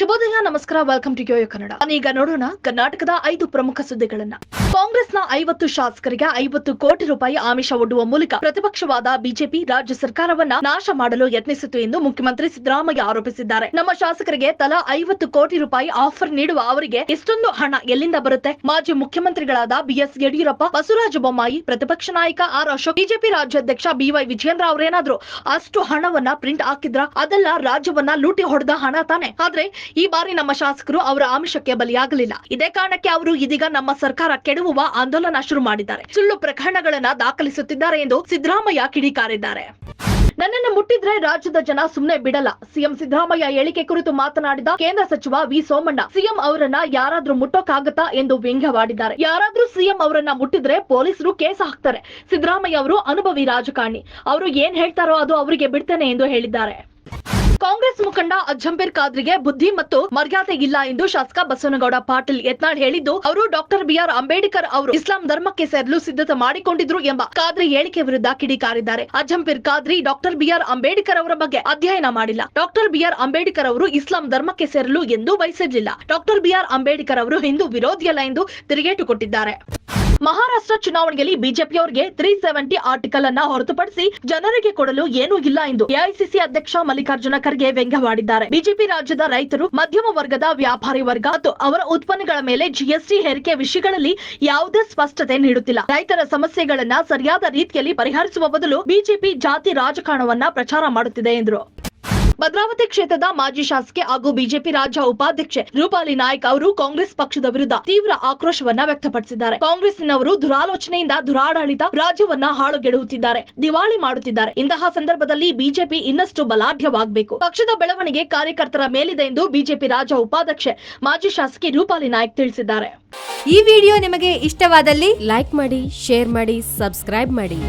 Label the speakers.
Speaker 1: ಶುಭೋದಯ, ನಮಸ್ಕಾರ. Welcome to Yoyo Kannada ಈಗ ನೋಡೋಣ ಕರ್ನಾಟಕದ ಐದು ಪ್ರಮುಖ ಸುದ್ದಿಗಳನ್ನ. ಕಾಂಗ್ರೆಸ್ನ ಐವತ್ತು ಶಾಸಕರಿಗೆ ಐವತ್ತು ಕೋಟಿ ರೂಪಾಯಿ ಆಮಿಷ ಒಡ್ಡುವ ಮೂಲಕ ಪ್ರತಿಪಕ್ಷವಾದ ಬಿಜೆಪಿ ರಾಜ್ಯ ಸರ್ಕಾರವನ್ನ ನಾಶ ಮಾಡಲು ಯತ್ನಿಸಿತು ಎಂದು ಮುಖ್ಯಮಂತ್ರಿ ಸಿದ್ದರಾಮಯ್ಯ ಆರೋಪಿಸಿದ್ದಾರೆ. ನಮ್ಮ ಶಾಸಕರಿಗೆ ತಲಾ ಐವತ್ತು ಕೋಟಿ ರೂಪಾಯಿ ಆಫರ್ ನೀಡುವ ಅವರಿಗೆ ಎಷ್ಟೊಂದು ಹಣ ಎಲ್ಲಿಂದ ಬರುತ್ತೆ? ಮಾಜಿ ಮುಖ್ಯಮಂತ್ರಿಗಳಾದ ಬಿಎಸ್ ಯಡಿಯೂರಪ್ಪ, ಬಸವರಾಜ ಬೊಮ್ಮಾಯಿ, ಪ್ರತಿಪಕ್ಷ ನಾಯಕ ಆರ್ ಅಶೋಕ್, ಬಿಜೆಪಿ ರಾಜ್ಯಾಧ್ಯಕ್ಷ ಬಿವೈ ವಿಜೇಂದ್ರ ಅವರೇನಾದ್ರು ಅಷ್ಟು ಹಣವನ್ನ ಪ್ರಿಂಟ್ ಹಾಕಿದ್ರ? ಅದೆಲ್ಲ ರಾಜ್ಯವನ್ನ ಲೂಟಿ ಹೊಡೆದ ಹಣ ತಾನೆ? ಆದ್ರೆ ಈ ಬಾರಿ ನಮ್ಮ ಶಾಸಕರು ಅವರ ಆಮಿಷಕ್ಕೆ ಬಲಿಯಾಗಲಿಲ್ಲ. ಇದೇ ಕಾರಣಕ್ಕೆ ಅವರು ಇದೀಗ ನಮ್ಮ ಸರ್ಕಾರ ಕೆಡವುವ ಆಂದೋಲನ ಶುರು ಮಾಡಿದ್ದಾರೆ. ಸುಳ್ಳು ಪ್ರಕರಣಗಳನ್ನ ದಾಖಲಿಸುತ್ತಿದ್ದಾರೆ ಎಂದು ಸಿದ್ದರಾಮಯ್ಯ ಕಿಡಿಕಾರಿದ್ದಾರೆ. ನನ್ನನ್ನು ಮುಟ್ಟಿದ್ರೆ ರಾಜ್ಯದ ಜನ ಸುಮ್ಮನೆ ಬಿಡಲ್ಲ. ಸಿಎಂ ಸಿದ್ದರಾಮಯ್ಯ ಹೇಳಿಕೆ ಕುರಿತು ಮಾತನಾಡಿದ ಕೇಂದ್ರ ಸಚಿವ ವಿ ಸೋಮಣ್ಣ, ಸಿಎಂ ಅವರನ್ನ ಯಾರಾದ್ರೂ ಮುಟ್ಟೋಕಾಗತ್ತಾ ಎಂದು ವ್ಯಂಗ್ಯವಾಡಿದ್ದಾರೆ. ಯಾರಾದ್ರೂ ಸಿಎಂ ಅವರನ್ನ ಮುಟ್ಟಿದ್ರೆ ಪೊಲೀಸರು ಕೇಸ್ ಹಾಕ್ತಾರೆ. ಸಿದ್ದರಾಮಯ್ಯ ಅವರು ಅನುಭವಿ ರಾಜಕಾರಣಿ. ಅವರು ಏನ್ ಹೇಳ್ತಾರೋ ಅದು ಅವರಿಗೆ ಬಿಡ್ತೇನೆ ಎಂದು ಹೇಳಿದ್ದಾರೆ. ಕಾಂಗ್ರೆಸ್ ಮುಖಂಡ ಅಜ್ಜಂಬೀರ್ ಖಾದ್ರಿಗೆ ಬುದ್ಧಿ ಮತ್ತು ಮರ್ಯಾದೆ ಇಲ್ಲ ಎಂದು ಶಾಸಕ ಬಸವನಗೌಡ ಪಾಟೀಲ್ ಯತ್ನಾಳ್ ಹೇಳಿದ್ದು, ಅವರು ಡಾಕ್ಟರ್ ಬಿಆರ್ ಅಂಬೇಡ್ಕರ್ ಅವರು ಇಸ್ಲಾಂ ಧರ್ಮಕ್ಕೆ ಸೇರಲು ಸಿದ್ಧತೆ ಮಾಡಿಕೊಂಡಿದ್ರು ಎಂಬ ಖಾದ್ರಿ ಹೇಳಿಕೆ ವಿರುದ್ಧ ಕಿಡಿಕಾರಿದ್ದಾರೆ. ಅಜ್ಜಂಪೀರ್ ಖಾದ್ರಿ ಡಾಕ್ಟರ್ ಬಿಆರ್ ಅಂಬೇಡ್ಕರ್ ಅವರ ಬಗ್ಗೆ ಅಧ್ಯಯನ ಮಾಡಿಲ್ಲ. ಡಾಕ್ಟರ್ ಬಿಆರ್ ಅಂಬೇಡ್ಕರ್ ಅವರು ಇಸ್ಲಾಂ ಧರ್ಮಕ್ಕೆ ಸೇರಲು ಎಂದೂ ಬಯಸಿರಲಿಲ್ಲ. ಡಾಕ್ಟರ್ ಬಿಆರ್ ಅಂಬೇಡ್ಕರ್ ಅವರು ಹಿಂದೂ ವಿರೋಧಿಯಲ್ಲ ಎಂದು ತಿರುಗೇಟು ಕೊಟ್ಟಿದ್ದಾರೆ. ಮಹಾರಾಷ್ಟ್ರ ಚುನಾವಣೆಯಲ್ಲಿ ಬಿಜೆಪಿಯವರಿಗೆ ತ್ರೀ ಸೆವೆಂಟಿ ಆರ್ಟಿಕಲ್ ಅನ್ನ ಹೊರತುಪಡಿಸಿ ಜನರಿಗೆ ಕೊಡಲು ಏನೂ ಇಲ್ಲ ಎಂದು ಎಐಸಿಸಿ ಅಧ್ಯಕ್ಷ ಮಲ್ಲಿಕಾರ್ಜುನ ಖರ್ಗೆ ವ್ಯಂಗ್ಯವಾಡಿದ್ದಾರೆ. ಬಿಜೆಪಿ ರಾಜ್ಯದ ರೈತರು, ಮಧ್ಯಮ ವರ್ಗದ ವ್ಯಾಪಾರಿ ವರ್ಗ ಮತ್ತು ಅವರ ಉತ್ಪನ್ನಗಳ ಮೇಲೆ ಜಿಎಸ್ಟಿ ಹೇರಿಕೆ ವಿಷಯಗಳಲ್ಲಿ ಯಾವುದೇ ಸ್ಪಷ್ಟತೆ ನೀಡುತ್ತಿಲ್ಲ. ರೈತರ ಸಮಸ್ಯೆಗಳನ್ನ ಸರಿಯಾದ ರೀತಿಯಲ್ಲಿ ಪರಿಹರಿಸುವ ಬದಲು ಬಿಜೆಪಿ ಜಾತಿ ರಾಜಕಾರಣವನ್ನ ಪ್ರಚಾರ ಮಾಡುತ್ತಿದೆ ಎಂದರು. ಭದ್ರಾವತಿ ಕ್ಷೇತ್ರದ ಮಾಜಿ ಶಾಸಕಿ ಹಾಗೂ ಬಿಜೆಪಿ ರಾಜ್ಯ ಉಪಾಧ್ಯಕ್ಷೆ ರೂಪಾಲಿ ನಾಯ್ಕ್ ಅವರು ಕಾಂಗ್ರೆಸ್ ಪಕ್ಷದ ವಿರುದ್ಧ ತೀವ್ರ ಆಕ್ರೋಶವನ್ನ ವ್ಯಕ್ತಪಡಿಸಿದ್ದಾರೆ. ಕಾಂಗ್ರೆಸ್ನವರು ದುರಾಲೋಚನೆಯಿಂದ ದುರಾಡಳಿತ ರಾಜ್ಯವನ್ನ ಹಾಳುಗೆಡುತ್ತಿದ್ದಾರೆ ದಿವಾಳಿ ಮಾಡುತ್ತಿದ್ದಾರೆ. ಇಂತಹ ಸಂದರ್ಭದಲ್ಲಿ ಬಿಜೆಪಿ ಇನ್ನಷ್ಟು ಬಲಾಢ್ಯವಾಗಬೇಕು. ಪಕ್ಷದ ಬೆಳವಣಿಗೆ ಕಾರ್ಯಕರ್ತರ ಮೇಲಿದೆ ಎಂದು ಬಿಜೆಪಿ ರಾಜ್ಯ ಉಪಾಧ್ಯಕ್ಷೆ ಮಾಜಿ ಶಾಸಕಿ ರೂಪಾಲಿ ನಾಯ್ಕ್ ತಿಳಿಸಿದ್ದಾರೆ.
Speaker 2: ಈ ವಿಡಿಯೋ ನಿಮಗೆ ಇಷ್ಟವಾದಲ್ಲಿ ಲೈಕ್ ಮಾಡಿ, ಶೇರ್ ಮಾಡಿ, ಸಬ್ಸ್ಕ್ರೈಬ್ ಮಾಡಿ.